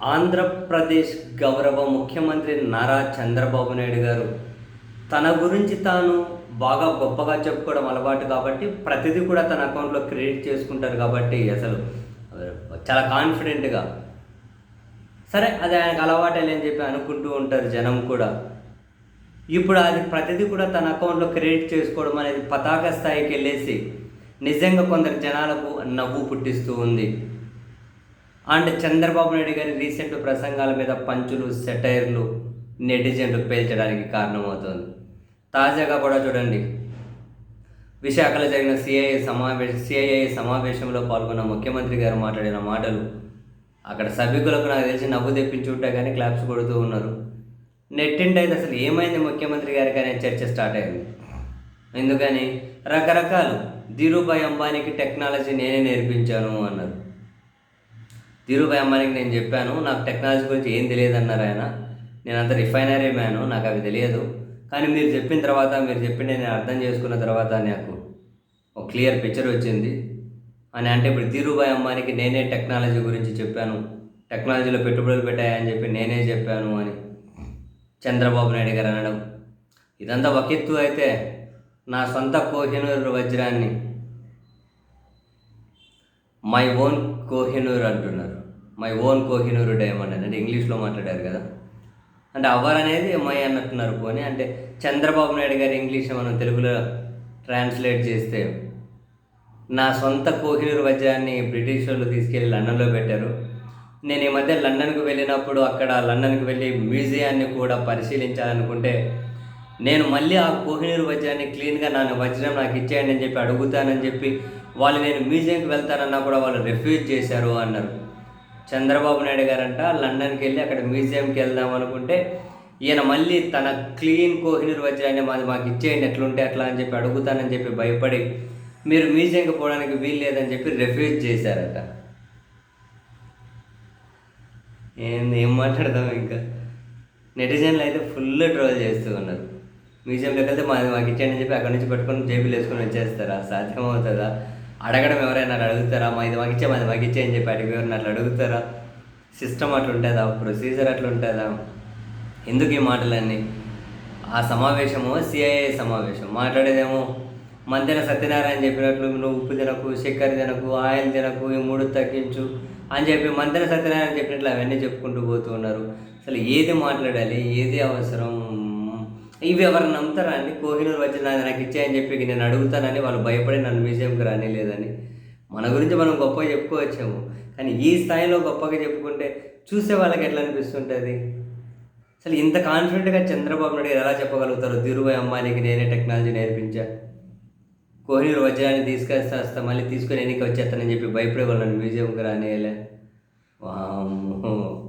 ఆంధ్రప్రదేశ్ గౌరవ ముఖ్యమంత్రి నారా చంద్రబాబు నాయుడు గారు తన గురించి తాను బాగా గొప్పగా చెప్పుకోవడం అలవాటు కాబట్టి ప్రతిదీ కూడా తన అకౌంట్లో క్రెడిట్ చేసుకుంటారు కాబట్టి అసలు చాలా కాన్ఫిడెంట్గా. సరే అది ఆయనకు అలవాటే అని చెప్పి అనుకుంటూ ఉంటారు జనం కూడా. ఇప్పుడు అది ప్రతిదీ కూడా తన అకౌంట్లో క్రెడిట్ చేసుకోవడం అనేది పతాక స్థాయికి వెళ్ళేసి నిజంగా కొందరు జనాలకు నవ్వు పుట్టిస్తూ ఉంది. అండ్ చంద్రబాబు నాయుడు గారి రీసెంట్ ప్రసంగాల మీద పంచులు సెటైర్లు నెటిజన్లు పేల్చడానికి కారణమవుతుంది. తాజాగా కూడా చూడండి. విశాఖలో జరిగిన సిఐఏ సమావేశ సిఐఏ సమావేశంలో పాల్గొన్న ముఖ్యమంత్రి గారు మాట్లాడిన మాటలు అక్కడ సభ్యులకు నాకు తెలిసి నవ్వు తెప్పించి కానీ క్లాప్స్ కొడుతూ ఉన్నారు. నెట్టింటి అయితే అసలు ఏమైంది ముఖ్యమంత్రి గారికి అనే చర్చ స్టార్ట్ అయింది. ఎందుకని? రకరకాలు. ధీరుభాయ్ అంబానీకి టెక్నాలజీ నేనే నేర్పించాను అన్నారు. ధీరుభాయ్ అంబానీకి నేను చెప్పాను నాకు టెక్నాలజీ గురించి ఏం తెలియదు అన్నారు ఆయన. నేను అంత రిఫైనరీ మ్యాను నాకు అవి తెలియదు. కానీ మీరు చెప్పిన తర్వాత మీరు చెప్పింది నేను అర్థం చేసుకున్న తర్వాత నాకు ఒక క్లియర్ పిక్చర్ వచ్చింది. అని అంటే ఇప్పుడు ధీరుభాయ్ అంబానీకి నేనే టెక్నాలజీ గురించి చెప్పాను. టెక్నాలజీలో పెట్టుబడులు పెట్టాయని చెప్పి నేనే చెప్పాను అని చంద్రబాబు నాయుడు గారు అనడం. ఇదంతా ఒక ఎత్తు అయితే నా సొంత కోహినూరు వజ్రాన్ని మై ఓన్ కోహినూర్ అంటున్నారు. మై ఓన్ కోహినూరు డైమండ్ అని అంటే ఇంగ్లీష్లో మాట్లాడారు కదా. అంటే అవర్ అనేది మై అన్నట్టున్నారు పోనీ. అంటే చంద్రబాబు నాయుడు గారి ఇంగ్లీష్ మనం తెలుగులో ట్రాన్స్లేట్ చేస్తే నా సొంత కోహినూరు వజ్రాన్ని బ్రిటిష్ వాళ్ళు తీసుకెళ్ళి లండన్లో పెట్టారు. నేను ఈ మధ్య లండన్కు వెళ్ళినప్పుడు అక్కడ లండన్కి వెళ్ళి మ్యూజియాన్ని కూడా పరిశీలించాలనుకుంటే నేను మళ్ళీ ఆ కోహినూరు వజ్రాన్ని క్లీన్గా నా వజ్రం నాకు ఇచ్చేయండి అని చెప్పి అడుగుతానని చెప్పి వాళ్ళు నేను మ్యూజియంకి వెళ్తానన్నా కూడా వాళ్ళు రిఫ్యూజ్ చేశారు అన్నారు. చంద్రబాబు నాయుడు గారంట లండన్కి వెళ్ళి అక్కడ మ్యూజియంకి వెళ్దాం అనుకుంటే ఈయన మళ్ళీ తన క్లీన్ కోహినూరు వజ్రాన్ని మాది మాకు ఇచ్చేయండి ఎట్లుంటే అట్లా అని చెప్పి అడుగుతానని చెప్పి భయపడి మీరు మ్యూజియంకి పోవడానికి వీలు లేదని చెప్పి రిఫ్యూజ్ చేశారట. ఏంది ఏం మాట్లాడదాం ఇంకా? నెటిజన్లు అయితే ఫుల్ ట్రోల్ చేస్తూ ఉన్నారు. మ్యూజియంలోకి వెళ్తే మాది మాకు ఇచ్చేయండి అని చెప్పి అక్కడి నుంచి పట్టుకొని జేబులు వేసుకొని వచ్చేస్తారా. సాధ్యం అవుతుందా? అడగడం ఎవరైనా అడుగుతారా? మా ఇది మాకు మాది మాకు అని చెప్పి అడిగి ఎవరైనా అట్లా అడుగుతారా? సిస్టమ్ అట్లా ఉంటుందా? ప్రొసీజర్ అట్లా ఉంటుందా? ఎందుకు ఈ మాటలన్నీ? ఆ సమావేశము సిఐఏ సమావేశం. మాట్లాడేదేమో మంతెన సత్యనారాయణ చెప్పినట్లు నువ్వు ఉప్పు తినకు చక్కెర తినకు ఆయిల్ తినకు ఈ మూడు తగ్గించు అని చెప్పి మంతెన సత్యనారాయణ చెప్పినట్లు అవన్నీ చెప్పుకుంటూ పోతూ ఉన్నారు. అసలు ఏది మాట్లాడాలి? ఏది అవసరం? ఇవి ఎవరు నమ్ముతారా అండి కోహినూరు వచ్చి నాది నాకు ఇచ్చాయని చెప్పి నేను అడుగుతానని వాళ్ళు భయపడి నన్ను మ్యూజియంకి రానే లేదని మన గురించి మనం గొప్పగా చెప్పుకోవచ్చాము. కానీ ఈ స్థాయిలో గొప్పగా చెప్పుకుంటే చూసే వాళ్ళకి ఎట్లా అనిపిస్తుంటుంది? అసలు ఇంత కాన్ఫిడెంట్గా చంద్రబాబు నాయుడు ఎలా చెప్పగలుగుతారు? ధీరుభాయ్ అమ్మాయికి నేనే టెక్నాలజీ నేర్పించా. కోహినూరు వజ్రాన్ని తీసుకొస్తా వస్తా మళ్ళీ తీసుకొని ఎన్నిక వచ్చేస్తానని చెప్పి భయపడే వాళ్ళని మ్యూజియంకి రానియలే. వామ్మో.